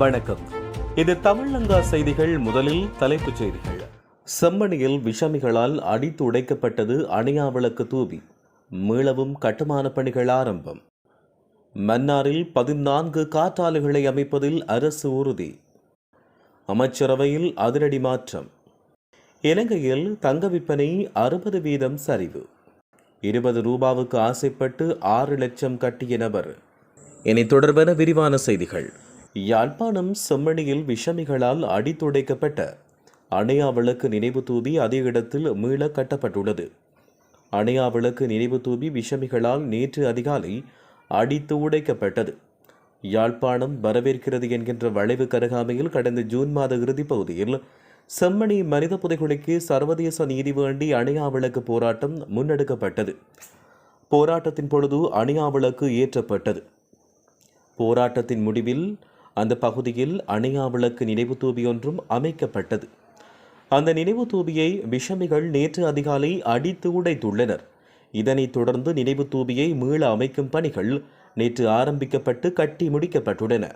வணக்கம். இது தமிழங்கா செய்திகள் முதலில் தலைப்புச் செய்திகள். செம்மணியில் விஷமிகளால் அடித்து உடைக்கப்பட்டது அணையாவிளக்கு தூவி மீளவும் கட்டுமான பணிகள் ஆரம்பம். மன்னாரில் பதினான்கு காற்றாலைகளை அமைப்பதில் அரசு உறுதி. அமைச்சரவையில் அதிரடி மாற்றம். இலங்கையில் தங்க விற்பனை அறுபது வீதம் சரிவு. இருபது ரூபாவுக்கு ஆசைப்பட்டு ஆறு லட்சம் கட்டிய நபர். இனி தொடர்பான விரிவான செய்திகள். யாழ்ப்பாணம் செம்மணியில் விஷமிகளால் அடித்துடைக்கப்பட்ட அணையா விளக்கு நினைவு தூவி அதே இடத்தில் மீள கட்டப்பட்டுள்ளது. அணையா விளக்கு நினைவு தூபி விஷமிகளால் நேற்று அதிகாலை அடித்து உடைக்கப்பட்டது. யாழ்ப்பாணம் வரவேற்கிறது என்கின்ற வளைவு கருகாமையில் கடந்த ஜூன் மாத இறுதிப் பகுதியில் செம்மணி மனித புதைகுழிக்கு சர்வதேச நீதி வேண்டி அணையா விளக்கு போராட்டம் முன்னெடுக்கப்பட்டது. போராட்டத்தின் பொழுது அணையா விளக்கு ஏற்றப்பட்டது. போராட்டத்தின் முடிவில் அந்த பகுதியில் அணையா விளக்கு நினைவு தூபி ஒன்றும் அமைக்கப்பட்டது. அந்த நினைவு தூபியை விஷமிகள் நேற்று அதிகாலை அடித்து உடைத்துள்ளனர். இதனைத் தொடர்ந்து நினைவு தூபியை மீள அமைக்கும் பணிகள் நேற்று ஆரம்பிக்கப்பட்டு கட்டி முடிக்கப்பட்டுள்ளன.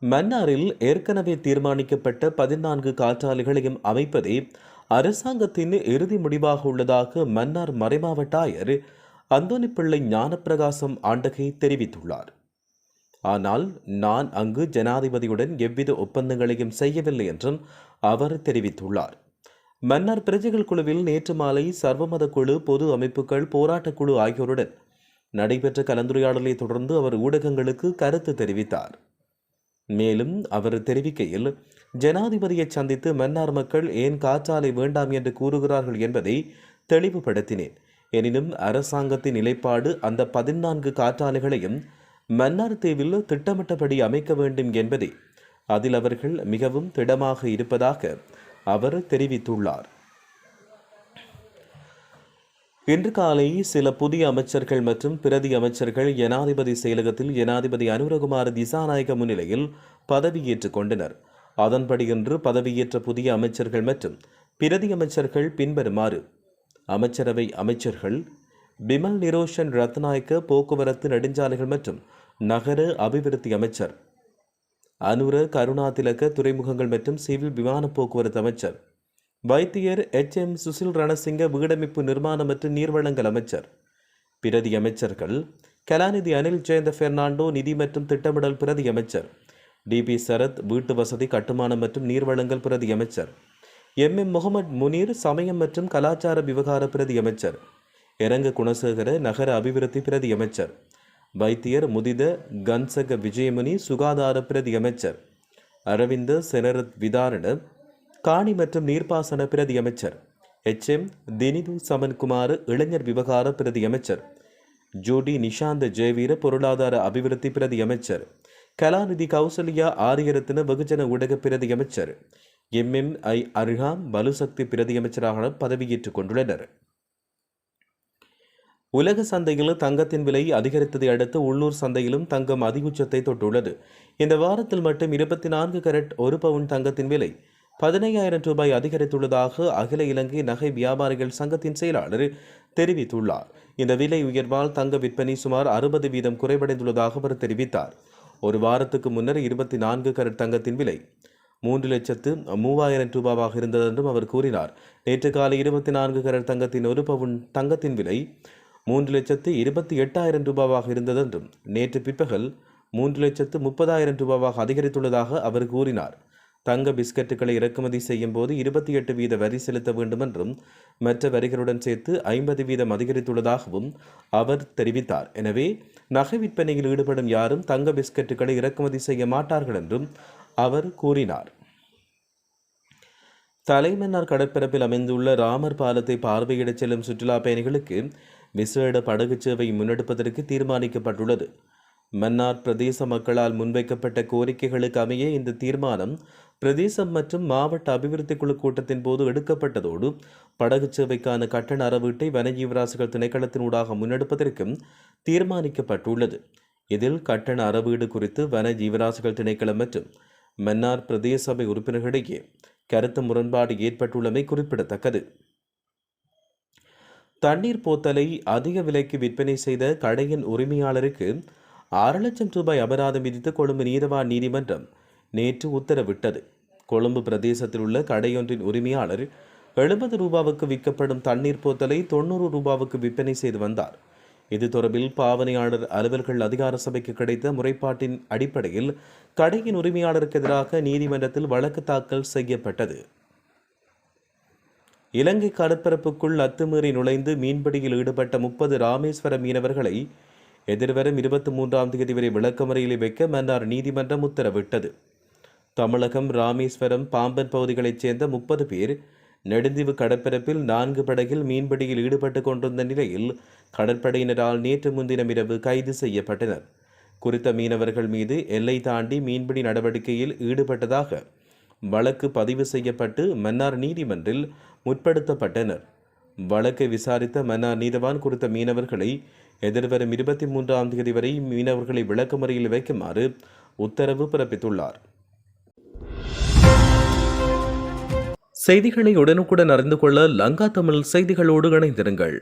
மன்னாரில் ஏற்கனவே தீர்மானிக்கப்பட்ட பதினான்கு காற்றாலைகளையும் அமைப்பதே அரசாங்கத்தின் இறுதி முடிவாக உள்ளதாக மன்னார் மறைமாவட்ட ஆயர் அந்தோனிப்பிள்ளை ஞானப்பிரகாசம் ஆண்டகை தெரிவித்துள்ளார். ஆனால் நான் அங்கு ஜனாதிபதியுடன் எவ்வித ஒப்பந்தங்களையும் செய்யவில்லை என்றும் அவர் தெரிவித்துள்ளார். மன்னார் பிரஜைகள் குழுவில் நேற்று மாலை சர்வமத குழு பொது அமைப்புகள் போராட்டக் குழு ஆகியோருடன் நடைபெற்ற கலந்துரையாடலை தொடர்ந்து அவர் ஊடகங்களுக்கு கருத்து தெரிவித்தார். மேலும் அவர் தெரிவிக்கையில் ஜனாதிபதியை சந்தித்து மன்னார் மக்கள் ஏன் காற்றாலை வேண்டாம் என்று கூறுகிறார்கள் என்பதை தெளிவுபடுத்தினேன். எனினும் அரசாங்கத்தின் நிலைப்பாடு அந்த பதினான்கு காற்றாலைகளையும் மன்னார் தீவில் திட்டமிட்டபடி அமைக்க வேண்டும் என்பதே அதில் அவர்கள் மிகவும் திடமாக இருப்பதாக அவர் தெரிவித்துள்ளார். இன்று காலை சில புதிய அமைச்சர்கள் மற்றும் பிரதி அமைச்சர்கள் ஜனாதிபதி செயலகத்தில் ஜனாதிபதி அனுரகுமார் திசாநாயக முன்னிலையில் பதவியேற்றுக் கொண்டனர். அதன்படி இன்று பதவியேற்ற புதிய அமைச்சர்கள் மற்றும் பிரதி அமைச்சர்கள் பின்வருமாறு அமைச்சரவை அமைச்சர்கள் பிமல் நிரோஷன் ரத்நாயக்க போக்குவரத்து நெடுஞ்சாலைகள் மற்றும் நகர அபிவிருத்தி அமைச்சர். அனுர கருணாதிலக துறைமுகங்கள் மற்றும் சிவில் விமான போக்குவரத்து அமைச்சர். வைத்தியர் எச். எம். சுசில் ரணசிங்க வீடமைப்பு நிர்மாணம் மற்றும் நீர்வளங்கள் அமைச்சர். பிரதி அமைச்சர்கள் கலாநிதி அனில் ஜெயந்த பெர்னாண்டோ நிதி மற்றும் திட்டமிடல் பிரதி அமைச்சர். டிபி சரத் வீட்டு வசதி கட்டுமானம் மற்றும் நீர்வளங்கள் பிரதி அமைச்சர். எம். எம். முகமது முனீர் சமயம் மற்றும் கலாச்சார விவகார பிரதி அமைச்சர். இரங்க குணசேகர நகர அபிவிருத்தி பிரதி அமைச்சர். வைத்தியர் முதித கன்சக விஜயமுனி சுகாதார பிரதி அமைச்சர். அரவிந்த செனரத் விதாரண காணி மற்றும் நீர்ப்பாசன பிரதி அமைச்சர். எச் எம் தினிது சமன்குமார் இளைஞர் விவகார பிரதி அமைச்சர். ஜோடி நிஷாந்த ஜெயவீர பொருளாதார அபிவிருத்தி பிரதி அமைச்சர். கலாநிதி கௌசல்யா ஆரியரத்ன வெகுஜன ஊடக பிரதி அமைச்சர். எம் எம் ஐ அருகாம் பலுசக்தி பிரதி அமைச்சராக பதவியேற்றுக் கொண்டுள்ளனர். உலக சந்தையில் தங்கத்தின் விலை அதிகரித்ததை அடுத்து உள்ளூர் சந்தையிலும் தங்கம் அதிகுச்சத்தை தொட்டுள்ளது. இந்த வாரத்தில் மட்டும் இருபத்தி நான்கு கரட் ஒரு பவுன் தங்கத்தின் விலை பதினையாயிரம் ரூபாய் அதிகரித்துள்ளதாக அகில இலங்கை நகை வியாபாரிகள் சங்கத்தின் செயலாளர் தெரிவித்துள்ளார். இந்த விலை உயர்வால் தங்க விற்பனை சுமார் அறுபது வீதம் குறைவடைந்துள்ளதாக அவர் தெரிவித்தார். ஒரு வாரத்துக்கு முன்னர் இருபத்தி நான்கு கரட் தங்கத்தின் விலை மூன்று லட்சத்து மூவாயிரம் ரூபாவாக இருந்தது என்றும் அவர் கூறினார். நேற்று காலை இருபத்தி நான்கு கரட் தங்கத்தின் ஒரு பவுன் தங்கத்தின் விலை மூன்று லட்சத்து இருபத்தி எட்டாயிரம் ரூபாவாக இருந்ததென்றும் நேற்று பிற்பகல் மூன்று லட்சத்து முப்பதாயிரம் ரூபாவாக அதிகரித்துள்ளதாக அவர் கூறினார். தங்க பிஸ்கட்டுகளை இறக்குமதி செய்யும் போது இருபத்தி எட்டு வீத வரி செலுத்த வேண்டும் என்றும் மற்ற வரிகளுடன் சேர்த்து ஐம்பது வீதம் அதிகரித்துள்ளதாகவும் அவர் தெரிவித்தார். எனவே நகை விற்பனையில் ஈடுபடும் யாரும் தங்க பிஸ்கட்டுகளை இறக்குமதி செய்ய மாட்டார்கள் என்றும் அவர் கூறினார். தலைமன்னார் கடற்பரப்பில் அமைந்துள்ள ராமர் பாலத்தை பார்வையிடச் செல்லும் சுற்றுலா பயணிகளுக்கு விசேட படகு சேவை முன்னெடுப்பதற்கு தீர்மானிக்கப்பட்டுள்ளது. மன்னார் பிரதேச மக்களால் முன்வைக்கப்பட்ட கோரிக்கைகளுக்கு அமைய இந்த தீர்மானம் பிரதேசம் மற்றும் மாவட்ட அபிவிருத்தி குழு கூட்டத்தின் போது எடுக்கப்பட்டதோடு படகு சேவைக்கான கட்டண அறவீட்டை வனஜீவராசிகள் திணைக்களத்தினூடாக முன்னெடுப்பதற்கும் தீர்மானிக்கப்பட்டுள்ளது. இதில் கட்டண அறவீடு குறித்து வன ஜீவராசிகள் திணைக்களம் மற்றும் மன்னார் பிரதேச சபை உறுப்பினர்களிடையே கருத்து முரண்பாடு ஏற்பட்டுள்ளமை குறிப்பிடத்தக்கது. தண்ணீர் போத்தலை அதிக விலைக்கு விற்பனை செய்த கடையின் உரிமையாளருக்கு ஆறு லட்சம் ரூபாய் அபராதம் விதித்து கொழும்பு நீதவான் நீதிமன்றம் நேற்று உத்தரவிட்டது. கொழும்பு பிரதேசத்தில் உள்ள கடையொன்றின் உரிமையாளர் எழுபது ரூபாவுக்கு விற்கப்படும் தண்ணீர் போத்தலை தொண்ணூறு ரூபாவுக்கு விற்பனை செய்து வந்தார். இது தொடர்பில் பாவனையாளர் அலுவல்கள் அதிகார சபைக்கு கிடைத்த முறைப்பாட்டின் அடிப்படையில் கடையின் உரிமையாளருக்கு எதிராக நீதிமன்றத்தில் வழக்கு தாக்கல் செய்யப்பட்டது. இலங்கை கடற்பரப்புக்குள் அத்துமீறி நுழைந்து மீன்பிடியில் ஈடுபட்ட முப்பது ராமேஸ்வர மீனவர்களை எதிர்வரும் இருபத்தி மூன்றாம் தேதி வரை விளக்கமறையில் வைக்க மன்னார் நீதிமன்றம் உத்தரவிட்டது. தமிழகம் ராமேஸ்வரம் பாம்பன் பகுதிகளைச் சேர்ந்த முப்பது பேர் நெடுந்தீவு கடற்பரப்பில் நான்கு படகில் மீன்பிடியில் ஈடுபட்டு கொண்டிருந்த நிலையில் கடற்படையினரால் நேற்று முன்தினம் இரவு கைது செய்யப்பட்டனர். குறித்த மீனவர்கள் மீது எல்லை தாண்டி மீன்பிடி நடவடிக்கையில் ஈடுபட்டதாக வழக்கு பதிவு செய்யப்பட்டு மன்னார் நீதிமன்றில் முற்படுத்தப்பட்டனர். வழக்கை விசாரித்த மன்னார் நீதவான் குறித்த மீனவர்களை எதிர்வரும் இருபத்தி மூன்றாம் தேதி வரை மீனவர்களை விளக்கமறையில் வைக்குமாறு உத்தரவு பிறப்பித்துள்ளார். செய்திகளை உடனுக்குடன் அறிந்து கொள்ள லங்கா தமிழ் செய்திகளோடு இணைந்திருங்கள்.